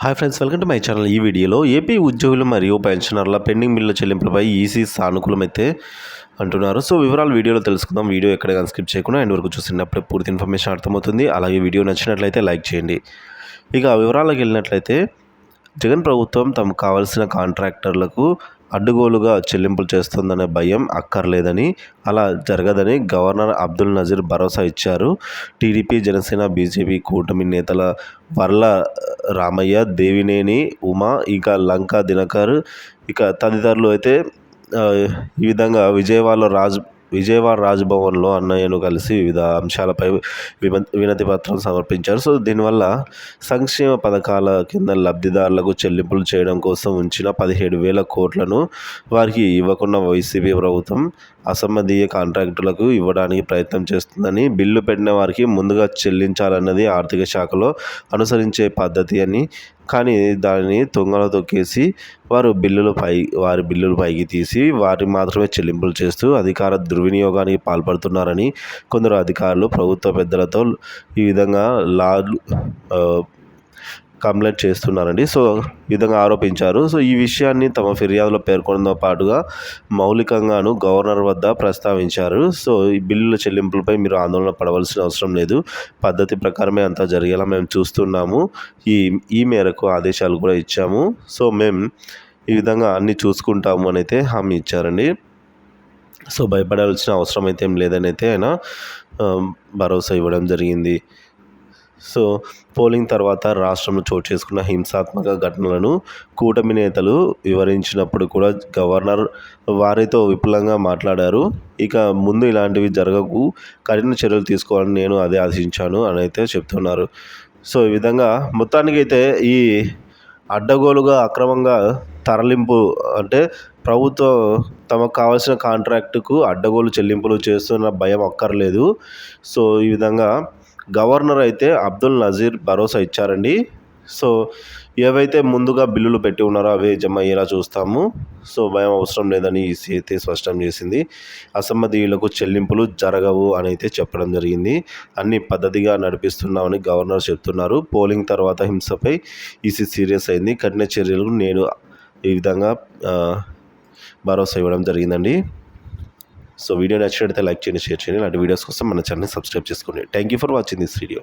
Hi friends welcome to my channel. ఈ వీడియోలో AP ఉద్యోగులు మరియు పెన్షనర్ల పెండింగ్ బిల్లుల చెల్లింపులపై ఈసీ సానుకూలమైతే అంటున్నారు. సో వివరాలు వీడియోలో తెలుసుకుందాం. వీడియో ఎక్కడ కానీ స్కిప్ చేయకుండా ఎండ్ వరకు చూసినప్పుడే పూర్తి ఇన్ఫర్మేషన్ అర్థమవుతుంది. అలాగే వీడియో నచ్చినట్లయితే లైక్ చేయండి. ఇక వివరాలకు వెళ్ళినట్లయితే జగన్ ప్రభుత్వం తమకు కావాల్సిన కాంట్రాక్టర్లకు అడ్డుగోలుగా చెల్లింపులు చేస్తుందనే భయం అక్కర్లేదని అలా జరగదని గవర్నర్ అబ్దుల్ నజీర్ భరోసా ఇచ్చారు. టీడీపీ జనసేన బీజేపీ కూటమి నేతల వర్ల రామయ్య దేవినేని ఉమా ఇక లంకా దినకర్ ఇక తదితరులు అయితే ఈ విధంగా విజయవాడలో రాజ్ విజయవాడ రాజ్భవన్లో అన్నయ్యను కలిసి వివిధ అంశాలపై వినతి పత్రం సమర్పించారు. సో దీనివల్ల సంక్షేమ పథకాల కింద లబ్ధిదారులకు చెల్లింపులు చేయడం కోసం ఉంచిన పదిహేడు వేల కోట్లను వారికి ఇవ్వకుండా వైసీపీ ప్రభుత్వం అసమ్మధీయ కాంట్రాక్టులకు ఇవ్వడానికి ప్రయత్నం చేస్తుందని బిల్లు పెట్టిన వారికి ముందుగా చెల్లించాలన్నది ఆర్థిక శాఖలో అనుసరించే పద్ధతి అని కానీ దానిని తొంగలో తొక్కేసి వారు బిల్లులు పై వారి బిల్లులు పైకి తీసి వారి మాత్రమే చెల్లింపులు చేస్తూ అధికార దుర్వినియోగానికి పాల్పడుతున్నారని కొందరు అధికారులు ప్రభుత్వ పెద్దలతో ఈ విధంగా లాలు కంప్లైంట్ చేస్తున్నారండి. సో ఈ విధంగా ఆరోపించారు. సో ఈ విషయాన్ని తమ ఫిర్యాదులో పేర్కొనడంతో పాటుగా మౌలికంగాను గవర్నర్ వద్ద ప్రస్తావించారు. సో ఈ బిల్లుల చెల్లింపులపై మీరు ఆందోళన పడవలసిన అవసరం లేదు. పద్ధతి ప్రకారమే అంతా జరిగేలా మేము చూస్తున్నాము. ఈ ఈ మేరకు ఆదేశాలు కూడా ఇచ్చాము. సో మేము ఈ విధంగా అన్నీ చూసుకుంటాము అని అయితే హామీ ఇచ్చారండి. సో భయపడాల్సిన అవసరం అయితే ఏం లేదని అయితే ఆయన భరోసా ఇవ్వడం జరిగింది. సో పోలింగ్ తర్వాత రాష్ట్రంలో చోటు చేసుకున్న హింసాత్మక ఘటనలను కూటమి నేతలు వివరించినప్పుడు కూడా గవర్నర్ వారితో విపులంగా మాట్లాడారు. ఇక ముందు ఇలాంటివి జరగకు కఠిన చర్యలు తీసుకోవాలని నేను అదే ఆశించాను అని అయితే చెప్తున్నారు. సో ఈ విధంగా మొత్తానికైతే ఈ అడ్డగోలుగా అక్రమంగా తరలింపు అంటే ప్రభుత్వం తమకు కావాల్సిన కాంట్రాక్టుకు అడ్డగోలు చెల్లింపులు చేస్తున్న భయం అక్కర్లేదు. సో ఈ విధంగా గవర్నర్ అయితే అబ్దుల్ నజీర్ భరోసా ఇచ్చారండి. సో ఏవైతే ముందుగా బిల్లులు పెట్టి ఉన్నారో అవే జమ అయ్యేలా చూస్తాము. సో భయం అవసరం లేదని ఈసీ అయితే స్పష్టం చేసింది. అసమ్మతీయులకు చెల్లింపులు జరగవు అని అయితే చెప్పడం జరిగింది. అన్ని పద్ధతిగా నడిపిస్తున్నామని గవర్నర్ చెప్తున్నారు. పోలింగ్ తర్వాత హింసపై ఈసీ సీరియస్ అయింది. కఠిన చర్యలు నేను ఈ విధంగా భరోసా ఇవ్వడం జరిగిందండి. సో వీడియో నచ్చినట్లయితే లైక్ చేయండి షేర్ చేయండి. ఇలాంటి వీడియోస్ కోసం మన ఛానల్ సబ్స్క్రైబ్ చేసుకోండి. Thank you for watching this video